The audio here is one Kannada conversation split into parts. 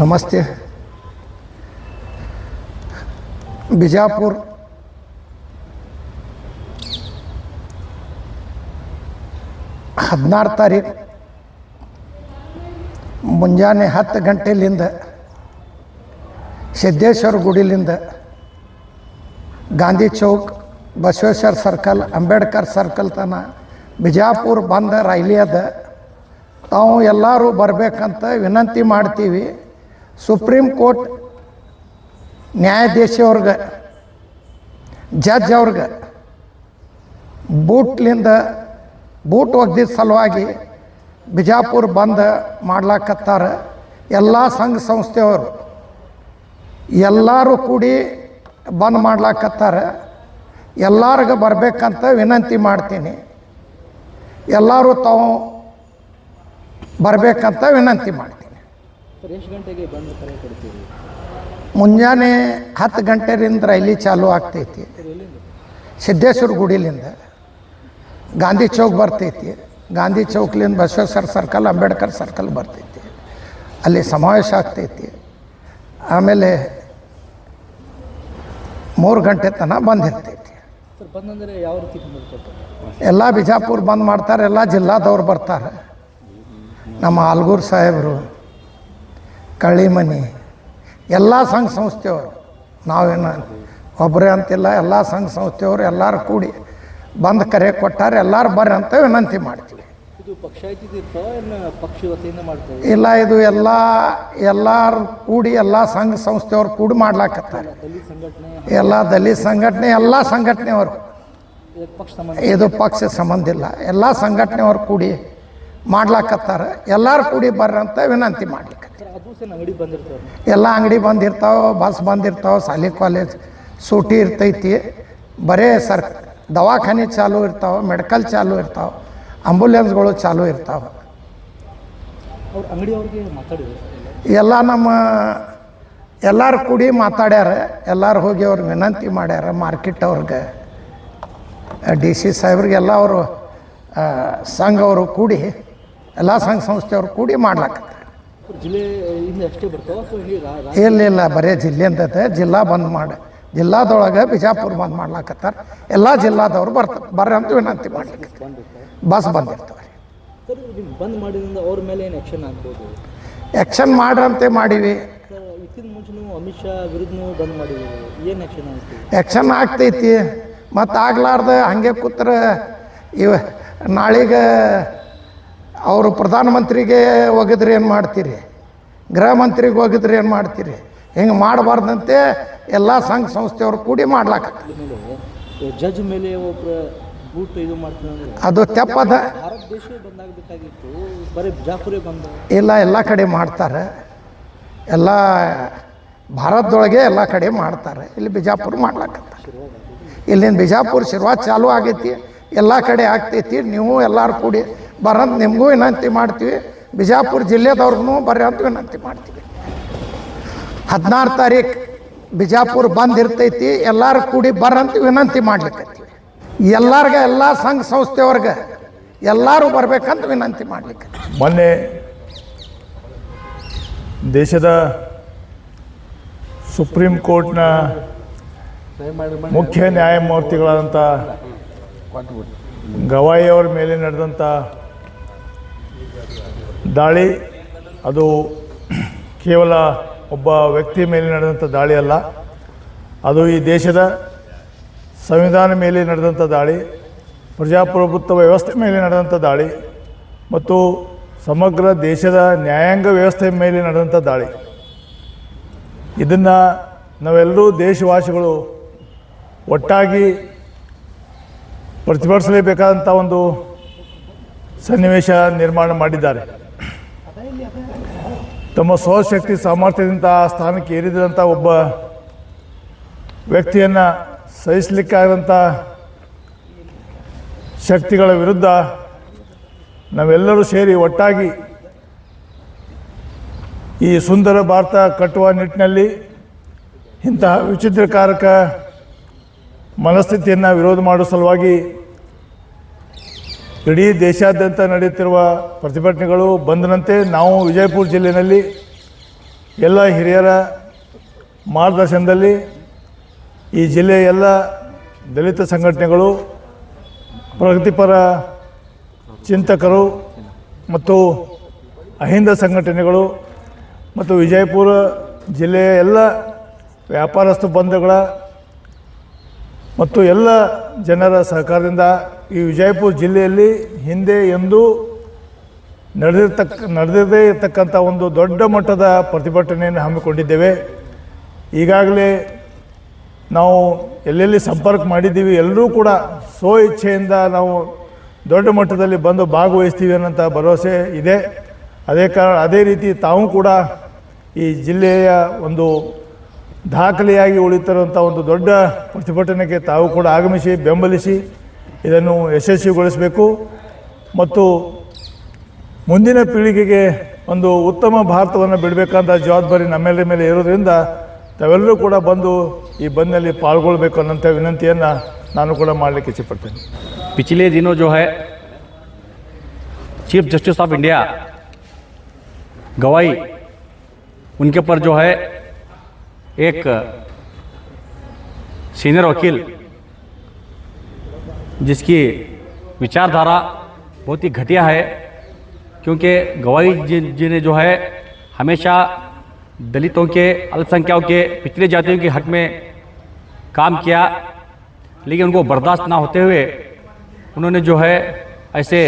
ನಮಸ್ತೆ. ಬಿಜಾಪುರ. ಹದಿನಾರು ತಾರೀಕು ಮುಂಜಾನೆ ಹತ್ತು ಗಂಟೆಲಿಂದ ಸಿದ್ದೇಶ್ವರ ಗುಡಿಲಿಂದ ಗಾಂಧಿ ಚೌಕ್, ಬಸವೇಶ್ವರ ಸರ್ಕಲ್, ಅಂಬೇಡ್ಕರ್ ಸರ್ಕಲ್ ತನ ಬಿಜಾಪುರ ಬಂದ ರೈಲಿ ಅದ ತಾವು ಎಲ್ಲರೂ ಬರಬೇಕಂತ ವಿನಂತಿ ಮಾಡ್ತೀವಿ. ಸುಪ್ರೀಂ ಕೋರ್ಟ್ ನ್ಯಾಯಾಧೀಶವ್ರಿಗೆ ಜಡ್ಜ್ ಅವ್ರಿಗೆ ಬೂಟ್ಲಿಂದ ಬೂಟ್ ಒಗ್ದಿದ್ದ ಸಲುವಾಗಿ ಬಿಜಾಪುರ ಬಂದ್ ಮಾಡ್ಲಾಕತ್ತಾರ ಎಲ್ಲ ಸಂಘ ಸಂಸ್ಥೆಯವರು. ಎಲ್ಲರೂ ಕೂಡಿ ಬಂದ್ ಮಾಡ್ಲಾಕತ್ತಾರ. ಎಲ್ಲರಿಗೂ ಬರಬೇಕಂತ ವಿನಂತಿ ಮಾಡ್ತೀನಿ. ಎಲ್ಲರೂ ತಾವು ಬರಬೇಕಂತ ವಿನಂತಿ ಮಾಡ್ತೀನಿ ಸರ್ ಎಷ್ಟು ಗಂಟೆಗೆ ಬಂದು ಕರೆ ಕೊಡ್ತೀರಿ? ಮುಂಜಾನೆ ಹತ್ತು ಗಂಟೆರಿಂದ ರೈಲಿ ಚಾಲು ಆಗ್ತೈತಿ. ಸಿದ್ದೇಶ್ವರ ಗುಡಿಲಿಂದ. ಗಾಂಧಿ ಚೌಕ್ ಬರ್ತೈತಿ. ಗಾಂಧಿ ಚೌಕ್ಲಿಂದ ಬಸವೇಶ್ವರ ಸರ್ಕಲ್ ಅಂಬೇಡ್ಕರ್ ಸರ್ಕಲ್ ಬರ್ತೈತಿ. ಅಲ್ಲಿ ಸಮಾವೇಶ ಆಗ್ತೈತಿ. ಆಮೇಲೆ ಮೂರು ಗಂಟೆ ತನ ಬಂದಿರ್ತೈತಿ ಎಲ್ಲ ಬಿಜಾಪುರ ಬಂದ್ ಮಾಡ್ತಾರೆ ಎಲ್ಲ ಜಿಲ್ಲಾದವ್ರು ಬರ್ತಾರೆ. ನಮ್ಮ ಆಲ್ಗೂರ್ ಸಾಹೇಬರು ಕಳ್ಳಿಮನಿ. ಎಲ್ಲ ಸಂಘ ಸಂಸ್ಥೆಯವರು ನಾವೇನು ಒಬ್ಬರೇ ಅಂತಿಲ್ಲ ಎಲ್ಲ ಸಂಘ ಸಂಸ್ಥೆಯವರು ಎಲ್ಲರೂ ಕೂಡಿ ಬಂದು ಕರೆ ಕೊಟ್ಟಾರೆ ಎಲ್ಲರೂ ಬರ್ರಿ ಅಂತ ವಿನಂತಿ ಮಾಡ್ತೀವಿ. ಇಲ್ಲ ಇದು ಎಲ್ಲ ಎಲ್ಲರೂ ಕೂಡಿ ಎಲ್ಲ ಸಂಘ ಸಂಸ್ಥೆಯವ್ರು ಕೂಡಿ ಮಾಡ್ಲಾಕತ್ತಾರೆ. ಎಲ್ಲ ದಲಿತ ಸಂಘಟನೆ ಎಲ್ಲ ಸಂಘಟನೆಯವರು. ಇದು ಪಕ್ಷ ಸಂಬಂಧ ಇಲ್ಲ. ಎಲ್ಲ ಸಂಘಟನೆಯವ್ರು ಕೂಡಿ ಮಾಡ್ಲಾಕತ್ತಾರೆ. ಎಲ್ಲರೂ ಕೂಡಿ ಬರ್ರಿ ಅಂತ ವಿನಂತಿ ಮಾಡ್ಲಿಕ್ಕೆ. ಎಲ್ಲ ಅಂಗಡಿ ಬಂದಿರ್ತಾವೆ ಬಸ್ ಬಂದಿರ್ತಾವೆ ಶಾಲೆ ಕಾಲೇಜ್ ಸೂಟಿ ಇರ್ತೈತಿ. ಬರೇ ಸರ್ ದವಾಖಾನೆ ಚಾಲು ಇರ್ತಾವೆ ಮೆಡಿಕಲ್ ಚಾಲು ಇರ್ತಾವೆ ಆಂಬುಲೆನ್ಸ್ಗಳು ಚಾಲು ಇರ್ತಾವೆ. ಎಲ್ಲ ನಮ್ಮ ಎಲ್ಲರೂ ಕೂಡಿ ಮಾತಾಡ್ಯಾರ ಎಲ್ಲರೂ ಹೋಗಿ ಅವ್ರು ವಿನಂತಿ ಮಾಡ್ಯಾರ ಮಾರ್ಕೆಟ್ ಅವ್ರಿಗೆ. ಡಿ ಸಿ ಸಾಹೇಬ್ರಿಗೆಲ್ಲ ಅವರು ಸಂಘ ಅವರು ಕೂಡಿ ಎಲ್ಲ ಸಂಘ ಸಂಸ್ಥೆಯವರು ಕೂಡಿ ಮಾಡ್ಲಾಕತ್ತಾರೆ ಇಲ್ಲಿ ಇಲ್ಲ ಇಲ್ಲ ಬರೀ ಅಂತೈತೆ ಜಿಲ್ಲಾ ಬಂದ್ ಮಾಡಿ ಜಿಲ್ಲಾದೊಳಗೆ ಬಿಜಾಪುರ ಬಂದ್ ಮಾಡ್ಲಾಕತ್ತಾರ. ಎಲ್ಲ ಜಿಲ್ಲಾದವ್ರು ಬರ್ತಾರೆ ಬರ್ರಿ ಅಂತ ವಿನಂತಿ ಮಾಡ್ಲಿಕ್ಕೆ. ಬಸ್ ಬಂದಿರ್ತಾರೆ ಬಂದ್ ಮಾಡಿದ್ರಿಂದ ಅವ್ರ ಮೇಲೆ ಏನು ಆ್ಯಕ್ಷನ್ ಆಗ್ಬೋದು? ಆ್ಯಕ್ಷನ್ ಮಾಡ್ರಂತೆ ಮಾಡೀವಿ. ಅಮಿತ್ ಶಾ ವಿರುದ್ಧನೂ ಬಂದ್ ಮಾಡಿದ್ರು. ಏನು ಆ್ಯಕ್ಷನ್ ಆಯ್ತು ಆ್ಯಕ್ಷನ್ ಆಗ್ತೈತಿ. ಮತ್ತು ಆಗ್ಲಾರ್ದ ಹಾಗೆ ಕೂತ್ರ ಇವ ನಾಳೆಗೆ ಅವರು ಪ್ರಧಾನಮಂತ್ರಿಗೆ ಹೋಗಿದ್ರೆ ಏನು ಮಾಡ್ತೀರಿ? ಗೃಹ ಮಂತ್ರಿಗೆ ಹೋಗಿದ್ರೆ ಏನು ಮಾಡ್ತೀರಿ? ಹಿಂಗೆ ಮಾಡಬಾರ್ದಂತೆ ಎಲ್ಲ ಸಂಘ ಸಂಸ್ಥೆಯವರು ಕೂಡಿ ಮಾಡ್ಲಾಕ ಜಡ್ಜ್ ಮೇಲೆ ಬೂಟ್ ಇದು ಅದು ತೆಪ್ಪದ ಬರೀ ಬಿಜಾಪುರೇ ಬಂದ. ಇಲ್ಲ ಎಲ್ಲ ಕಡೆ ಮಾಡ್ತಾರೆ. ಎಲ್ಲ ಭಾರತದೊಳಗೆ ಎಲ್ಲ ಕಡೆ ಮಾಡ್ತಾರೆ. ಇಲ್ಲಿ ಬಿಜಾಪುರ ಮಾಡ್ಲಾಕತ್ತಾರೆ ಇಲ್ಲಿಂದ ಬಿಜಾಪುರ ಶುರುವಾತ್ ಚಾಲು ಆಗೈತಿ. ಎಲ್ಲ ಕಡೆ ಆಗ್ತೈತಿ. ನೀವು ಎಲ್ಲರೂ ಕೂಡಿ ಬರಂತ ನಿಮಗೂ ವಿನಂತಿ ಮಾಡ್ತೀವಿ. ಬಿಜಾಪುರ ಜಿಲ್ಲೆದವ್ರಿಗೂ ಬರ್ರಿ ಅಂತ ವಿನಂತಿ ಮಾಡ್ತೀವಿ. ಹದಿನಾರು ತಾರೀಕು ಬಿಜಾಪುರ ಬಂದ್ ಇರ್ತೈತಿ, ಎಲ್ಲರೂ ಕೂಡಿ ಬರಂತ ವಿನಂತಿ ಮಾಡ್ಲಿಕ್ಕತ್ತೀವಿ ಎಲ್ಲಾರ್ಗ, ಎಲ್ಲ ಸಂಘ ಸಂಸ್ಥೆಯವ್ರಿಗೆ ಎಲ್ಲರೂ ಬರ್ಬೇಕಂತ ವಿನಂತಿ ಮಾಡ್ಲಿಕ್ಕೆ ಮೊನ್ನೆ ದೇಶದ ಸುಪ್ರೀಂ ಕೋರ್ಟ್ನ ಮುಖ್ಯ ನ್ಯಾಯಮೂರ್ತಿಗಳಾದಂಥ ಗವಾಯಿಯವರ ಮೇಲೆ ನಡೆದಂಥ ದಾಳಿ, ಅದು ಕೇವಲ ಒಬ್ಬ ವ್ಯಕ್ತಿ ಮೇಲೆ ನಡೆದಂಥ ದಾಳಿ ಅಲ್ಲ, ಅದು ಈ ದೇಶದ ಸಂವಿಧಾನ ಮೇಲೆ ನಡೆದಂಥ ದಾಳಿ, ಪ್ರಜಾಪ್ರಭುತ್ವ ವ್ಯವಸ್ಥೆ ಮೇಲೆ ನಡೆದಂಥ ದಾಳಿ, ಮತ್ತು ಸಮಗ್ರ ದೇಶದ ನ್ಯಾಯಾಂಗ ವ್ಯವಸ್ಥೆ ಮೇಲೆ ನಡೆದಂಥ ದಾಳಿ. ಇದನ್ನು ನಾವೆಲ್ಲರೂ ದೇಶವಾಸಿಗಳು ಒಟ್ಟಾಗಿ ಪ್ರತಿಭಟಿಸಲೇಬೇಕಾದಂಥ ಒಂದು ಸನ್ನಿವೇಶ ನಿರ್ಮಾಣ ಮಾಡಿದ್ದಾರೆ. ತಮ್ಮ ಸ್ವಶಕ್ತಿ ಸಾಮರ್ಥ್ಯದಿಂದ ಆ ಸ್ಥಾನಕ್ಕೆ ಏರಿದಂಥ ಒಬ್ಬ ವ್ಯಕ್ತಿಯನ್ನು ಸಹಿಸಲಿಕ್ಕಾದಂಥ ಶಕ್ತಿಗಳ ವಿರುದ್ಧ ನಾವೆಲ್ಲರೂ ಸೇರಿ ಒಟ್ಟಾಗಿ ಈ ಸುಂದರ ಭಾರತ ಕಟ್ಟುವ ನಿಟ್ಟಿನಲ್ಲಿ ಇಂತಹ ವಿಚಿತ್ರಕಾರಕ ಮನಸ್ಥಿತಿಯನ್ನು ವಿರೋಧ ಮಾಡುವ ಸಲುವಾಗಿ ಇಡೀ ದೇಶಾದ್ಯಂತ ನಡೆಯುತ್ತಿರುವ ಪ್ರತಿಭಟನೆಗಳು ಬಂದನಂತೆ ನಾವು ವಿಜಯಪುರ ಜಿಲ್ಲೆಯಲ್ಲಿ ಎಲ್ಲ ಹಿರಿಯರ ಮಾರ್ಗದರ್ಶನದಲ್ಲಿ ಈ ಜಿಲ್ಲೆಯ ಎಲ್ಲ ದಲಿತ ಸಂಘಟನೆಗಳು, ಪ್ರಗತಿಪರ ಚಿಂತಕರು ಮತ್ತು ಅಹಿಂದ ಸಂಘಟನೆಗಳು ಮತ್ತು ವಿಜಯಪುರ ಜಿಲ್ಲೆಯ ಎಲ್ಲ ವ್ಯಾಪಾರಸ್ಥ ಬಂಧುಗಳ ಮತ್ತು ಎಲ್ಲ ಜನರ ಸಹಕಾರದಿಂದ ಈ ವಿಜಯಪುರ ಜಿಲ್ಲೆಯಲ್ಲಿ ಹಿಂದೆ ಎಂದು ನಡೆದಿರ್ತಕ್ಕ, ನಡೆದಿರದೇ ಇರತಕ್ಕಂಥ ಒಂದು ದೊಡ್ಡ ಮಟ್ಟದ ಪ್ರತಿಭಟನೆಯನ್ನು ಹಮ್ಮಿಕೊಂಡಿದ್ದೇವೆ. ಈಗಾಗಲೇ ನಾವು ಎಲ್ಲೆಲ್ಲಿ ಸಂಪರ್ಕ ಮಾಡಿದ್ದೀವಿ, ಎಲ್ಲರೂ ಕೂಡ ಸ್ವ ಇಚ್ಛೆಯಿಂದ ನಾವು ದೊಡ್ಡ ಮಟ್ಟದಲ್ಲಿ ಬಂದು ಭಾಗವಹಿಸ್ತೀವಿ ಅನ್ನೋಂಥ ಭರವಸೆ ಇದೆ. ಅದೇ ಕಾರಣ, ಅದೇ ರೀತಿ ತಾವು ಕೂಡ ಈ ಜಿಲ್ಲೆಯ ಒಂದು ದಾಖಲೆಯಾಗಿ ಉಳಿತಿರುವಂಥ ಒಂದು ದೊಡ್ಡ ಪ್ರತಿಭಟನೆಗೆ ತಾವು ಕೂಡ ಆಗಮಿಸಿ, ಬೆಂಬಲಿಸಿ ಇದನ್ನು ಯಶಸ್ವಿಗೊಳಿಸಬೇಕು. ಮತ್ತು ಮುಂದಿನ ಪೀಳಿಗೆಗೆ ಒಂದು ಉತ್ತಮ ಭಾರತವನ್ನು ಬಿಡಬೇಕಂತ ಜವಾಬ್ದಾರಿ ನಮ್ಮೆಲ್ಲರ ಮೇಲೆ ಇರೋದ್ರಿಂದ ತಾವೆಲ್ಲರೂ ಕೂಡ ಬಂದು ಈ ಬಂದ್ನಲ್ಲಿ ಪಾಲ್ಗೊಳ್ಬೇಕು ಅನ್ನೋಂಥ ವಿನಂತಿಯನ್ನು ನಾನು ಕೂಡ ಮಾಡಲಿಕ್ಕೆ ಇಚ್ಛೆಪಡ್ತೇನೆ. ಪಿಚಿಲೆ ದಿನೋ ಜೋ high chief justice of India Gavai ಉನ್ಕೆಪರ್ ಜೋ ಹೈ एक सीनियर वकील जिसकी विचारधारा बहुत ही घटिया है क्योंकि गवाही जी, जी ने जो है हमेशा दलितों के अल्पसंख्यकों के पिछड़े जातियों के हक में काम किया लेकिन उनको बर्दाश्त ना होते हुए उन्होंने जो है ऐसे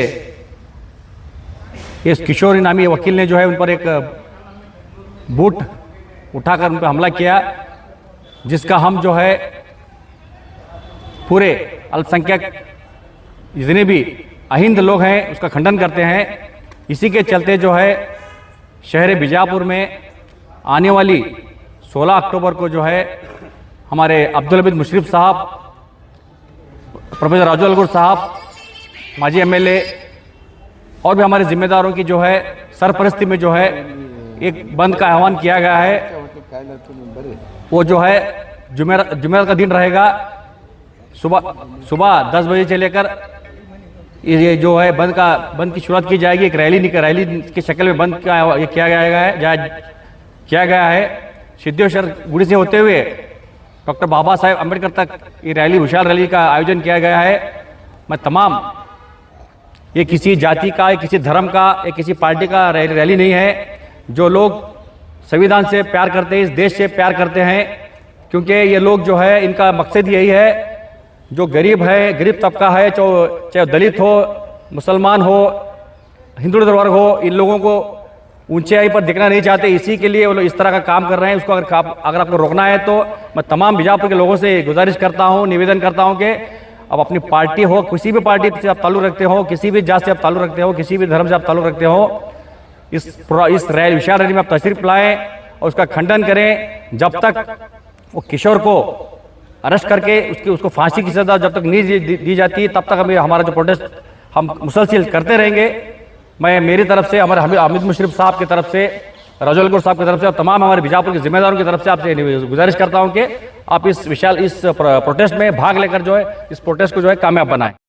इस किशोरी नामी वकील ने जो है उन पर एक बूट उठाकर उन पर हमला किया, जिसका हम जो है पूरे अल्पसंख्यक जितने भी अहिंद लोग हैं, उसका खंडन करते हैं। इसी के चलते जो है, शहर बीजापुर में आने वाली 16 अक्टूबर को जो है, हमारे अब्दुल हमीद मुशरफ साहब, प्रोफेसर राजू अलगुर साहब, माजी एमएलए, और भी हमारे जिम्मेदारों की जो है, सरपरस्ती में जो है, एक बंद का आह्वान किया गया है। वो जो है जुमेर जुमेर का दिन रहेगा सुबह सुबह दस बजे से लेकर ये जो है बंद का बंद की शुरुआत की जाएगी एक रैली निकल रैली की शक्ल में बंद का ये किया गया है जा, किया गया है। सिद्धेश्वर गुड़ी से होते हुए डॉक्टर बाबा साहेब अंबेडकर तक ये रैली विशाल रैली का आयोजन किया गया है। मैं तमाम ये किसी जाति का या किसी धर्म का या किसी पार्टी का रैली नहीं है। जो लोग संविधान से प्यार करते हैं इस देश से प्यार करते हैं क्योंकि ये लोग जो है इनका मकसद यही है जो गरीब है गरीब तबका है चाहे चाहे दलित हो मुसलमान हो हिंदू वर्ग हो इन लोगों को ऊंचाई पर दिखना नहीं चाहते। इसी के लिए वो लोग इस तरह का काम कर रहे हैं। उसको अगर आप, अगर आपको रोकना है तो मैं तमाम बीजापुर के लोगों से गुजारिश करता हूँ निवेदन करता हूँ कि अब अपनी पार्टी हो किसी भी पार्टी से आप ताल्लुक रखते हो किसी भी जात से आप ताल्लुक रखते हो किसी भी धर्म से आप ताल्लुक रखते हो इस इस रैली विशाल रैली में आप तशरीफ़ लाएँ और उसका खंडन करें जब तक वो किशोर को अरेस्ट करके उसकी उसको फांसी की सजा जब तक नहीं दी, जाती तब तक हमें हमारा जो प्रोटेस्ट हम मुसलसिल करते रहेंगे। मैं मेरी तरफ़ से हमारे हामिद मुशरफ साहब की तरफ़ से रजौलगुर साहब की तरफ़ से और तमाम हमारे बीजापुर के जिम्मेदारों की तरफ़ से आपसे गुजारिश करता हूँ कि आप इस विशाल इस प्रोटेस्ट में भाग लेकर जो है इस प्रोटेस्ट को जो है कामयाब बनाएँ।